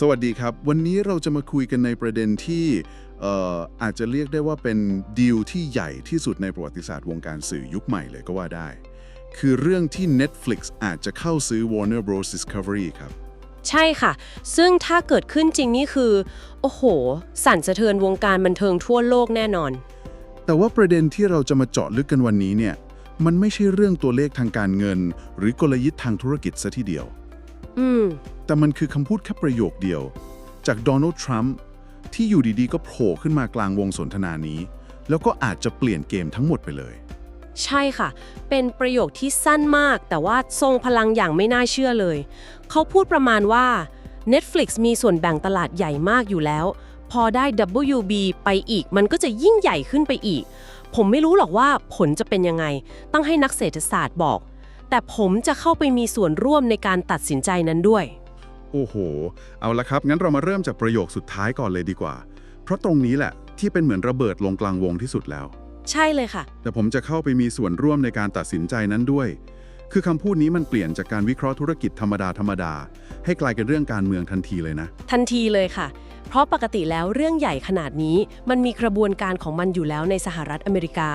สวัสดีครับ วันนี้เราจะมาคุยกันในประเด็นที่เอ่ออาจจะเรียกได้ว่าเป็นดีลที่ใหญ่ที่สุดในประวัติศาสตร์วงการสื่อยุคใหม่เลยก็ว่าได้ คือเรื่องที่ Netflix อาจจะเข้าซื้อ Warner Bros Discovery ครับ ใช่ค่ะ ซึ่งถ้าเกิดขึ้นจริงนี่คือ โอ้โห สั่นสะเทือนวงการบันเทิงทั่วโลกแน่นอน แต่ว่าประเด็นที่เราจะมาเจาะลึกกันวันนี้เนี่ยมันไม่ใช่เรื่องตัวเลขทางการเงิน หรือกลยุทธ์ทางธุรกิจซะทีเดียว อืม แต่มันคือคำพูดแค่ประโยคเดียว จากโดนัลด์ทรัมป์ที่อยู่ดีๆ ก็โผล่ขึ้นมากลางวงสนทนานี้ แล้วก็อาจจะเปลี่ยนเกมทั้งหมดไปเลย ใช่ค่ะ เป็นประโยคที่สั้นมาก แต่ว่าทรงพลังอย่างไม่น่าเชื่อเลย เขาพูดประมาณว่า Netflix มีส่วนแบ่งตลาดใหญ่มากอยู่แล้ว พอได้ WB ไปอีก มันก็จะยิ่งใหญ่ขึ้นไปอีก ผมไม่รู้หรอกว่าผลจะเป็นยังไง ต้องให้นักเศรษฐศาสตร์บอก แต่ผมจะเข้าไปมีส่วนร่วมในการตัดสินใจนั้นด้วย โอ้โห เอาละครับ งั้นเรามาเริ่มจากประโยคสุดท้ายก่อนเลยดีกว่า เพราะตรงนี้แหละที่เป็นเหมือนระเบิดลงกลางวงที่สุดแล้ว ใช่เลยค่ะ แต่ผมจะเข้าไปมีส่วนร่วมในการตัดสินใจนั้นด้วย คือคำพูดนี้มันเปลี่ยนจากการวิเคราะห์ธุรกิจธรรมดาธรรมดา ให้กลายเป็นเรื่องการเมืองทันทีเลยนะ ทันทีเลยค่ะ เพราะปกติแล้วเรื่องใหญ่ขนาดนี้มันมีกระบวนการของมันอยู่แล้วในสหรัฐอเมริกา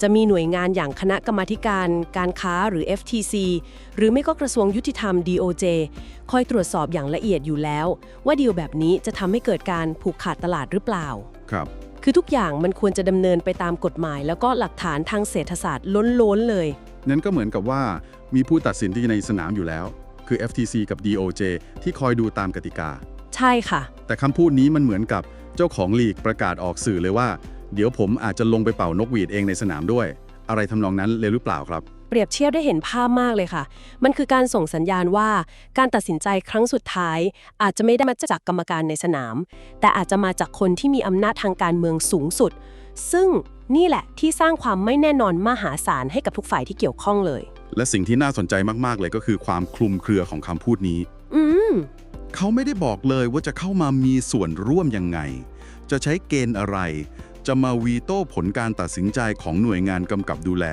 จะมีหน่วยงานอย่างคณะกรรมาธิการ การค้าหรือ FTC หรือไม่ก็กระทรวงยุติธรรม DOJ คอยตรวจสอบอย่างละเอียดอยู่แล้ว ว่าดีลแบบนี้จะทำให้เกิดการผูกขาดตลาดหรือเปล่า ครับ คือทุกอย่างมันควรจะดำเนินไปตามกฎหมาย แล้วก็หลักฐานทางเศรษฐศาสตร์ล้นๆเลย นั้นก็เหมือนกับว่ามีผู้ตัดสินที่ในสนามอยู่แล้ว คือ FTC กับ DOJ ที่คอยดูตามกติกา ใช่ค่ะ แต่คำพูดนี้มันเหมือนกับเจ้าของลีกประกาศออกสื่อเลยว่า เดี๋ยวผมอาจจะลงไปเป่านกหวีดเองในสนามด้วย อะไรทำนองนั้นเลยหรือเปล่าครับ เปรียบเทียบได้เห็นภาพมากเลยค่ะ มันคือการส่งสัญญาณว่าการตัดสินใจครั้งสุดท้าย อาจจะไม่ได้มาจากกรรมการในสนาม แต่อาจจะมาจากคนที่มีอำนาจทางการเมืองสูงสุด ซึ่งนี่แหละที่สร้างความไม่แน่นอนมหาศาลให้กับทุกฝ่ายที่เกี่ยวข้องเลย และสิ่งที่น่าสนใจมากๆเลยก็คือความคลุมเครือของคำพูดนี้ อืม เขาไม่ได้บอกเลยว่าจะเข้ามามีส่วนร่วมยังไง จะใช้เกณฑ์อะไร จะมาวีโต้ผลการตัดสินใจของหน่วยงานกำกับดูแล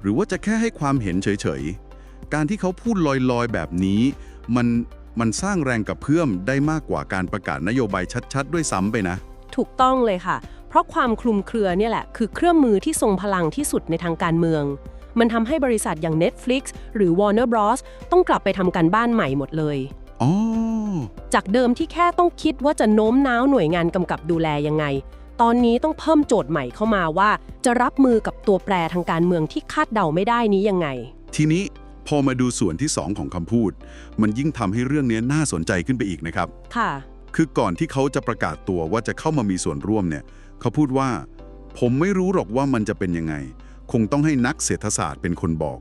หรือว่าจะแค่ให้ความเห็นเฉยๆ การที่เขาพูดลอยๆแบบนี้ มันมันสร้างแรงกับเพื่อมได้มากกว่าการประกาศนโยบายชัด ๆ ด้วยซ้ำไปนะ ถูกต้องเลยค่ะ เพราะความคลุมเครือเนี่ยแหละคือเครื่องมือที่ทรงพลังที่สุดในทางการเมือง มันทำให้บริษัทอย่าง Netflix หรือ Warner Bros ต้องกลับไปทำการบ้านใหม่หมดเลยอ๋อจากเดิมที่แค่ต้องคิดว่าจะโน้มน้าวหน่วยงานกำกับดูแลยังไง ตอนนี้ต้องเพิ่มโจทย์ใหม่เข้ามาว่า จะรับมือกับตัวแปรทางการเมืองที่คาดเดาไม่ได้นี้ยังไง ทีนี้พอมาดูส่วนที่ 2 ของคำพูด มันยิ่งทำให้เรื่องนี้น่าสนใจขึ้นไปอีกนะครับ ค่ะ คือก่อนที่เขาจะประกาศตัวว่าจะเข้ามามีส่วนร่วมเนี่ย เขาพูดว่า ผมไม่รู้หรอกว่ามันจะเป็นยังไง คงต้องให้นักเศรษฐศาสตร์เป็นคนบอก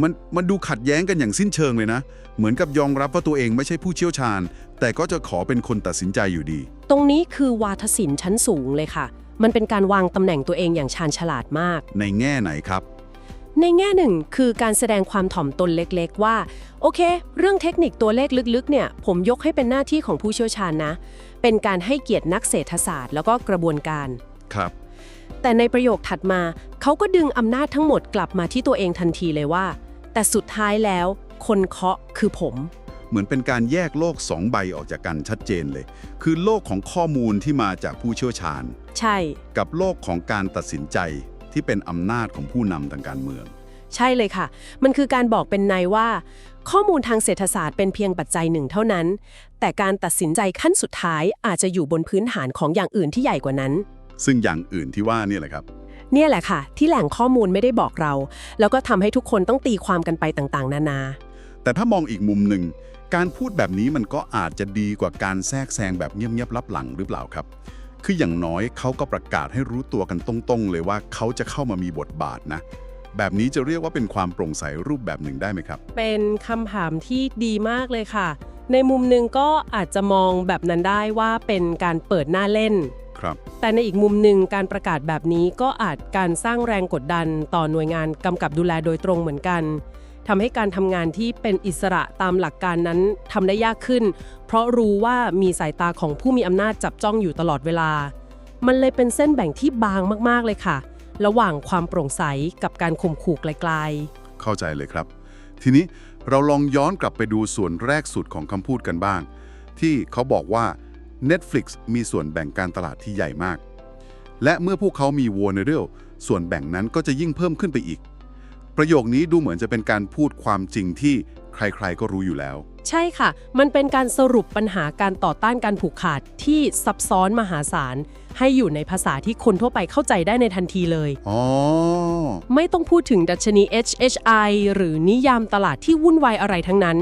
มันมันดูขัดแย้งกันอย่างสิ้นเชิงเลยนะ เหมือนกับยอมรับว่าตัวเองไม่ใช่ผู้เชี่ยวชาญ แต่ก็จะขอเป็นคนตัดสินใจอยู่ดี ตรงนี้คือวาทศิลป์ชั้นสูงเลยค่ะ มันเป็นการวางตำแหน่งตัวเองอย่างชาญฉลาดมาก ในแง่ไหนครับ ในแง่หนึ่งคือการแสดงความถ่อมตนเล็กๆ ว่า โอเค เรื่องเทคนิคตัวเลขลึกๆ เนี่ย ผมยกให้เป็นหน้าที่ของผู้เชี่ยวชาญนะ เป็นการให้เกียรตินักเศรษฐศาสตร์ แล้วก็กระบวนการ ครับ แต่ในประโยคถัดมา เขาก็ดึงอำนาจทั้งหมดกลับมาที่ตัวเองทันทีเลยว่า แต่สุดท้ายแล้ว คนเคาะคือผม เหมือนเป็นการแยกโลกสองใบออกจากกันชัดเจนเลย คือโลกของข้อมูลที่มาจากผู้เชี่ยวชาญ ใช่ กับโลกของการตัดสินใจ ที่เป็นอำนาจของผู้นำทางการเมือง ใช่เลยค่ะ มันคือการบอกเป็นในว่า ข้อมูลทางเศรษฐศาสตร์เป็นเพียงปัจจัยหนึ่งเท่านั้น แต่การตัดสินใจขั้นสุดท้ายอาจจะอยู่บนพื้นฐานของอย่างอื่นที่ใหญ่กว่านั้น ซึ่งอย่างอื่นที่ว่าเนี่ยแหละครับ เนี่ยแหละค่ะ ที่แหล่งข้อมูลไม่ได้บอกเรา แล้วก็ทำให้ทุกคนต้องตีความกันไปต่างๆ นานา แต่ถ้ามองอีกมุมหนึ่งการพูดแบบนี้มันก็อาจจะดีกว่าการแทรกแซงแบบเงียบๆลับหลังหรือเปล่าครับ คืออย่างน้อยเขาก็ประกาศให้รู้ตัวกันตรงๆ เลยว่าเขาจะเข้ามามีบทบาทนะ แบบนี้จะเรียกว่าเป็นความโปร่งใสรูปแบบหนึ่งได้ไหมครับ เป็นคำถามที่ดีมากเลยค่ะ ในมุมหนึ่งก็อาจจะมองแบบนั้นได้ว่าเป็นการเปิดหน้าเล่นครับแต่ในอีกมุมหนึ่งการประกาศแบบนี้ก็อาจการสร้างแรงกดดันต่อหน่วยงานกำกับดูแลโดยตรงเหมือนกัน ทำให้การทำงานที่เป็นอิสระตามหลักการนั้นทำได้ยากขึ้น เพราะรู้ว่ามีสายตาของผู้มีอำนาจจับจ้องอยู่ตลอดเวลา มันเลยเป็นเส้นแบ่งที่บางมากๆเลยค่ะ ระหว่างความโปร่งใสกับการข่มขู่ไกลๆ เข้าใจเลยครับ ทีนี้เราลองย้อนกลับไปดูส่วนแรกสุดของคำพูดกันบ้าง ที่เขาบอกว่า Netflix มีส่วนแบ่งการตลาดที่ใหญ่มาก และเมื่อพวกเขามี Warner ส่วนแบ่งนั้นก็จะยิ่งเพิ่มขึ้นไปอีก ประโยคนี้ดูเหมือนจะเป็นการพูดความจริงที่ใครๆก็รู้อยู่แล้ว ใช่ค่ะ มันเป็นการสรุปปัญหาการต่อต้านการผูกขาดที่ซับซ้อนมหาศาล ให้อยู่ในภาษาที่คนทั่วไปเข้าใจได้ในทันทีเลย อ๋อ ไม่ต้องพูดถึงดัชนี HHI หรือนิยามตลาดที่วุ่นวายอะไรทั้งนั้น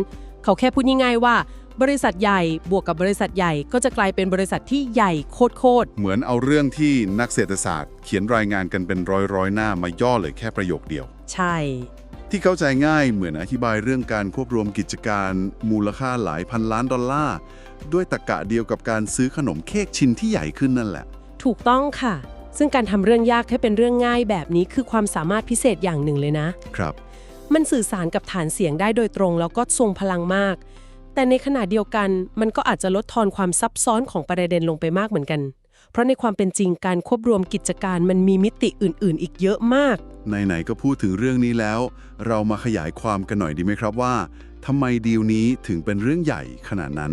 เขาแค่พูดง่ายๆว่า บริษัทใหญ่บวกกับบริษัทใหญ่ก็จะกลายเป็นบริษัทที่ใหญ่โคตรเหมือนเอาเรื่องที่นักเศรษฐศาสตร์ เขียนรายงานกันเป็นร้อยๆหน้ามาย่อเลยแค่ประโยคเดียว ๆ ใช่ ที่เข้าใจง่ายเหมือนอธิบายเรื่องการควบรวมกิจการมูลค่าหลายพันล้านดอลลาร์ ด้วยตรรกะเดียวกับการซื้อขนมเค้กชิ้นที่ใหญ่ขึ้นนั่นแหละ ถูกต้องค่ะ ซึ่งการทำเรื่องยากให้เป็นเรื่องง่ายแบบนี้คือความสามารถพิเศษอย่างหนึ่งเลยนะ ครับ มันสื่อสารกับฐานเสียงได้โดยตรงแล้วก็ทรงพลังมาก แต่ในขณะเดียวกันมันก็อาจจะลดทอนความซับซ้อนของประเด็นลงไปมากเหมือนกัน เพราะในความเป็นจริงการควบรวมกิจการมันมีมิติอื่น ๆ อีกเยอะมาก ไหนๆก็พูดถึงเรื่องนี้แล้ว เรามาขยายความกันหน่อยดีไหมครับว่าทำไมดีลนี้ถึงเป็นเรื่องใหญ่ขนาดนั้น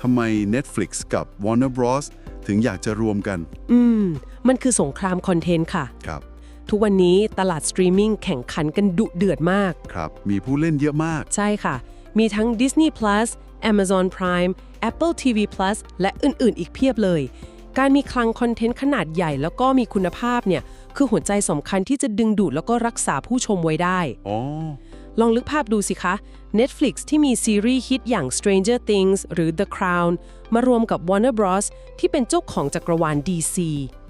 ทำไม Netflix กับ Warner Bros ถึงอยากจะรวมกัน อืม มันคือสงครามคอนเทนต์ค่ะ ครับ ทุกวันนี้ตลาดสตรีมมิ่งแข่งขันกันดุเดือดมาก ครับ มีผู้เล่นเยอะมาก ใช่ค่ะ มีทั้ง Disney Plus Amazon Prime Apple TV Plus และอื่นๆ อีกเพียบเลย การมีคลังคอนเทนต์ขนาดใหญ่แล้วก็มีคุณภาพเนี่ย คือหัวใจสำคัญที่จะดึงดูดแล้วก็รักษาผู้ชมไว้ได้ อ๋อ ลองลึกภาพดูสิคะ Netflix ที่มีซีรีส์ฮิตอย่าง Stranger Things หรือ The Crown มารวมกับ Warner Bros ที่เป็นเจ้าของจักรวาล DC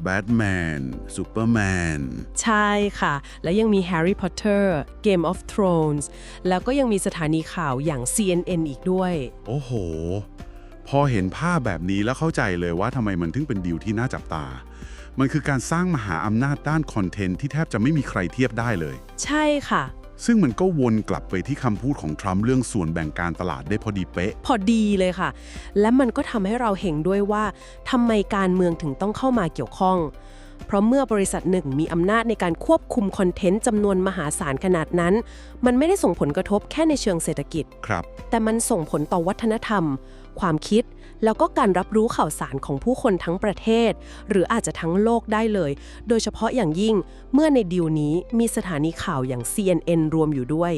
Batman Superman ใช่ค่ะ และยังมี Harry Potter Game of Thrones แล้วก็ยังมีสถานีข่าวอย่าง CNN อีกด้วย โอ้โห พอเห็นภาพแบบนี้แล้วเข้าใจเลยว่าทำไมมันถึงเป็นดีลที่น่าจับตามันคือการสร้างมหาอำนาจด้านคอนเทนต์ที่แทบจะไม่มีใครเทียบได้เลย ใช่ค่ะ ซึ่งมันก็วนกลับไปที่คำพูดของทรัมป์เรื่องส่วนแบ่งการตลาดได้พอดีเป๊ะ พอดีเลยค่ะ และมันก็ทำให้เราเห็นด้วยว่าทำไมการเมืองถึงต้องเข้ามาเกี่ยวข้อง เพราะเมื่อบริษัทหนึ่งมีอำนาจในการควบคุมคอนเทนต์จำนวนมหาศาลขนาดนั้น มันไม่ได้ส่งผลกระทบแค่ในเชิงเศรษฐกิจ ครับ แต่มันส่งผลต่อวัฒนธรรม ความคิด แล้วก็การรับรู้ข่าวสารของผู้คนทั้งประเทศ หรืออาจจะทั้งโลกได้เลย โดยเฉพาะอย่างยิ่งเมื่อในดีลนี้มีสถานีข่าวอย่าง CNN รวมอยู่ด้วย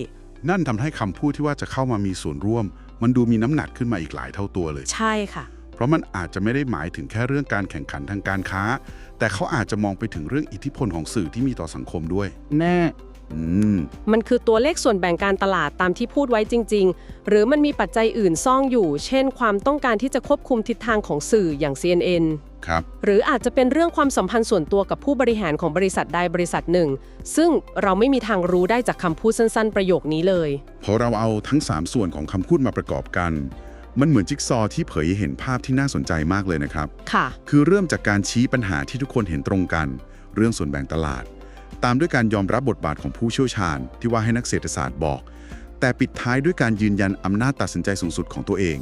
นั่นทำให้คำพูดที่ว่าจะเข้ามามีส่วนร่วม มันดูมีน้ำหนักขึ้นมาอีกหลายเท่าตัวเลย ใช่ค่ะ เพราะมันอาจจะไม่ได้หมายถึงแค่เรื่องการแข่งขันทางการค้า แต่เขาอาจจะมองไปถึงเรื่องอิทธิพลของสื่อที่มีต่อสังคมด้วย แน่อื มมันคือตัวเลขส่วนแบ่งการตลาดตามที่พูดไว้จริง ๆ หรือมันมีปัจจัยอื่นซ่องอยู่ เช่น ความต้องการที่จะควบคุมทิศทางของสื่ออย่าง CNN ครับหรืออาจจะเป็นเรื่องความสัมพันธ์ส่วนตัวกับผู้บริหารของบริษัทใดบริษัทหนึ่ง ซึ่งเราไม่มีทางรู้ได้จากคำพูดสั้น ๆ ประโยคนี้เลย พอเราเอาทั้ง 3 ส่วนของคำพูดมาประกอบกัน มันเหมือนจิ๊กซอว์ที่เผยให้เห็นภาพที่น่าสนใจมากเลยนะครับ ค่ะ คือเริ่มจากการชี้ปัญหาที่ทุกคนเห็นตรงกัน เรื่องส่วนแบ่งตลาด ตามด้วยการยอมรับบทบาทของผู้เชี่ยวชาญ ที่ว่าให้นักเศรษฐศาสตร์บอก แต่ปิดท้ายด้วยการยืนยันอำนาจตัดสินใจสูงสุดของตัวเอง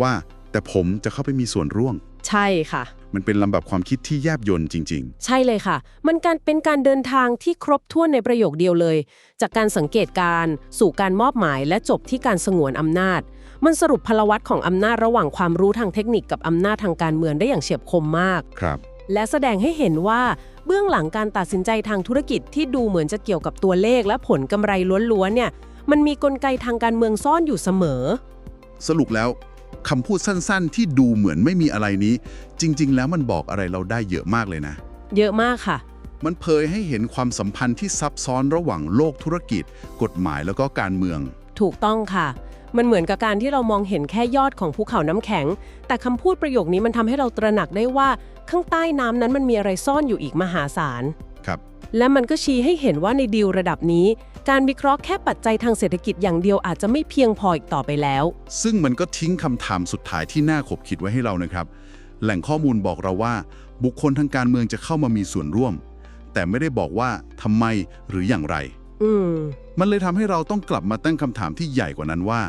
ว่าแต่ผมจะเข้าไปมีส่วนร่วม ใช่ค่ะ มันเป็นลำดับความคิดที่แยบยลจริงใช่เลยค่ะ มันการเป็นการเดินทางที่ครบถ้วนในประโยคเดียวเลย จากการสังเกตการณ์สู่การมอบหมายและจบที่การสงวนอำนาจ มันสรุปพลวัตของอำนาจระหว่างความรู้ทางเทคนิคกับอำนาจทางการเมืองได้อย่างเฉียบคมมากๆครับ และแสดงให้เห็นว่า เบื้องหลังการตัดสินใจทางธุรกิจที่ดูเหมือนจะเกี่ยวกับตัวเลขและผลกำไรล้วนๆเนี่ยมันมีกลไกทางการเมืองซ่อนอยู่เสมอ สรุปแล้วคำพูดสั้นๆ ที่ดูเหมือนไม่มีอะไรนี้ จริง ๆ แล้วมันบอกอะไรเราได้เยอะมากเลยนะ เยอะมากค่ะ มันเผยให้เห็นความสัมพันธ์ที่ซับซ้อนระหว่างโลกธุรกิจ กฎหมายแล้วก็การเมือง ถูกต้องค่ะ มันเหมือนกับการที่เรามองเห็นแค่ยอดของภูเขาน้ำแข็ง แต่คำพูดประโยคนี้มันทำให้เราตระหนักได้ว่าข้างใต้น้ำนั้นมันมีอะไรซ่อนอยู่อีกมหาศาล ครับ และมันก็ชี้ให้เห็นว่าในดีลระดับนี้ การวิเคราะห์แค่ปัจจัยทางเศรษฐกิจอย่างเดียวอาจจะไม่เพียงพออีกต่อไปแล้ว ซึ่งมันก็ทิ้งคำถามสุดท้ายที่น่าขบคิดไว้ให้เรานะครับ แหล่งข้อมูลบอกเราว่า บุคคลทางการเมืองจะเข้ามามีส่วนร่วม แต่ไม่ได้บอกว่าทำไมหรืออย่างไร อืมมันเลยทำให้เราต้องกลับมาตั้งคำถามที่ใหญ่กว่านั้นว่า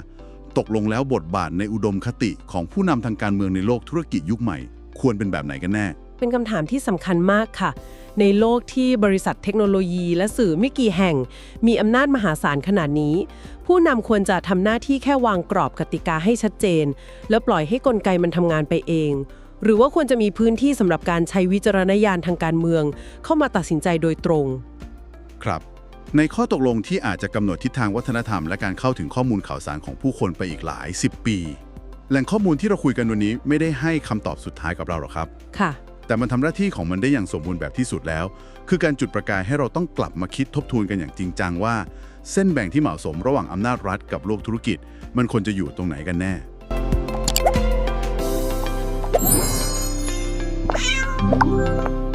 ตกลงแล้วบทบาทในอุดมคติของผู้นำทางการเมืองในโลกธุรกิจยุคใหม่ ควรเป็นแบบไหนกันแน่ เป็นคำถามที่สำคัญมากค่ะ ในโลกที่บริษัทเทคโนโลยีและสื่อไม่กี่แห่ง มีอำนาจมหาศาลขนาดนี้ ผู้นำควรจะทำหน้าที่แค่วางกรอบกติกาให้ชัดเจน แล้วปล่อยให้กลไกมันทำงานไปเอง หรือว่าควรจะมีพื้นที่สำหรับการใช้วิจารณญาณทางการเมือง เข้ามาตัดสินใจโดยตรง ครับ ในข้อตกลงที่อาจจะกำหนดทิศทางวัฒนธรรมและการเข้าถึงข้อมูลข่าวสารของผู้คนไปอีกหลาย 10 ปี แหล่งข้อมูลที่เราคุยกันวันนี้ไม่ได้ให้คำตอบสุดท้ายกับเราหรอกครับ ค่ะ แต่มันทำหน้าที่ของมันได้อย่างสมบูรณ์แบบที่สุดแล้ว คือการจุดประกายให้เราต้องกลับมาคิดทบทวนกันอย่างจริงจังว่า เส้นแบ่งที่เหมาะสมระหว่างอำนาจรัฐกับโลกธุรกิจ มันควรจะอยู่ตรงไหนกันแน่ Thank